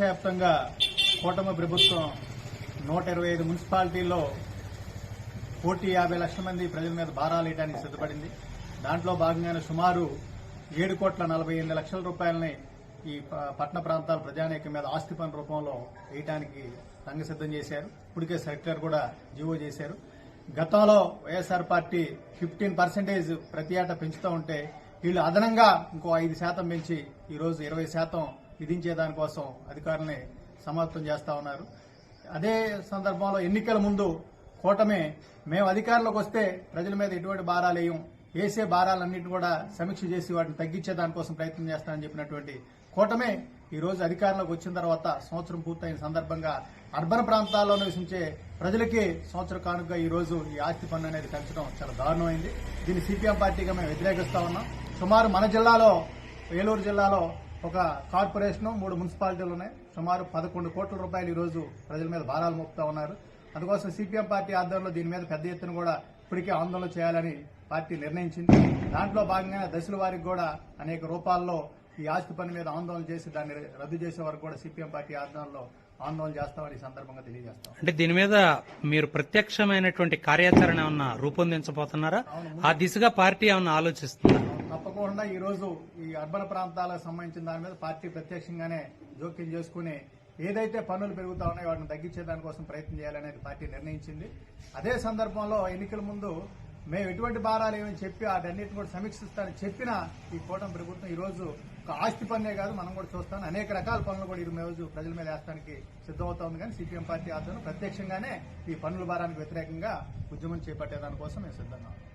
రాష్ట్ర వ్యాప్తంగా కూటమి ప్రభుత్వం నూట ఇరవై ఐదు మున్సిపాలిటీల్లో కోటి యాభై లక్షల మంది ప్రజల మీద భారాలు వేయడానికి సిద్ధపడింది. దాంట్లో భాగంగానే సుమారు ఏడు కోట్ల నలభై ఎనిమిది లక్షల రూపాయలని ఈ ప- పట్టణ ప్రాంతాల ప్రజానీకం మీద ఆస్తి పన్ను రూపంలో వేయడానికి రంగ సిద్ధం చేశారు. ఇప్పటికే సెక్టర్ కూడా జీవో చేశారు. గతంలో వైఎస్ఆర్ పార్టీ ఫిఫ్టీన్ పర్సెంటేజ్ ప్రతి ఏటా పెంచుతూ ఉంటే వీళ్ళు అదనంగా ఇంకో ఐదు శాతం పెంచి ఈరోజు ఇరవై శాతం విధించే దానికోసం అధికారుల్ని సమాప్తం చేస్తా ఉన్నారు. అదే సందర్భంలో ఎన్నికల ముందు కూటమే మేము అధికారంలోకి వస్తే ప్రజల మీద ఎటువంటి భారాలు వేసే భారాలన్నింటినీ కూడా సమీక్ష చేసి వాటిని తగ్గించే దానికోసం ప్రయత్నం చేస్తానని చెప్పినటువంటి కూటమే ఈ రోజు అధికారంలోకి వచ్చిన తర్వాత సంవత్సరం పూర్తయిన సందర్భంగా అర్బన్ ప్రాంతాల్లో నివసించే ప్రజలకి సంవత్సర కానుక ఈ రోజు ఈ ఆస్తి పన్ను అనేది పెంచడం చాలా దారుణమైంది. దీన్ని సిపిఎం పార్టీగా మేము వ్యతిరేకిస్తా ఉన్నాం. సుమారు మన జిల్లాలో ఏలూరు జిల్లాలో ఒక కార్పొరేషన్ మూడు మున్సిపాలిటీలు ఉన్నాయి. సుమారు పదకొండు కోట్ల రూపాయలు ఈ రోజు ప్రజల మీద భారాలు మోపుతా ఉన్నారు. అందుకోసం సిపిఎం పార్టీ ఆధ్వర్యంలో దీని మీద పెద్ద ఎత్తున కూడా ఇప్పటికే ఆందోళన చేయాలని పార్టీ నిర్ణయించింది. దాంట్లో భాగంగా దశల వారికి కూడా అనేక రూపాల్లో ఈ ఆస్తి పని మీద ఆందోళన చేసి దాన్ని రద్దు చేసే వరకు కూడా సిపిఎం పార్టీ ఆధ్వర్యంలో ఆందోళన చేస్తామని ఈ సందర్భంగా తెలియజేస్తాం. అంటే దీని మీద మీరు ప్రత్యక్షమైనటువంటి కార్యాచరణ ఏమన్నా రూపొందించబోతున్నారా? ఆ దిశగా పార్టీ ఏమన్నా ఆలోచిస్తుందా? తప్పకుండా ఈ రోజు ఈ అర్బన్ ప్రాంతాలకు సంబంధించిన దాని మీద పార్టీ ప్రత్యక్షంగానే జోక్యం చేసుకుని ఏదైతే పన్నులు పెరుగుతా ఉన్నాయో వాటిని తగ్గించే దానికోసం ప్రయత్నం చేయాలనేది పార్టీ నిర్ణయించింది అదే సందర్భంలో ఎన్నికల ముందు మేము ఎటువంటి భారాలు ఏమని చెప్పి వాటన్నిటిని కూడా సమీక్షిస్తానని చెప్పిన ఈ కూటమి ప్రభుత్వం ఈ రోజు ఒక ఆస్తి పన్నే కాదు మనం కూడా చూస్తాం అనేక రకాల పనులు కూడా ఈ రోజు ప్రజల మీద వేస్తానికి సిద్దమవుతోంది కానీ సిపిఎం పార్టీ ఆధ్వర్యంలో ప్రత్యక్షంగానే ఈ పన్నుల భారానికి వ్యతిరేకంగా ఉద్యమం చేపట్టేదానికోసం మేము సిద్ధంగా ఉన్నాం.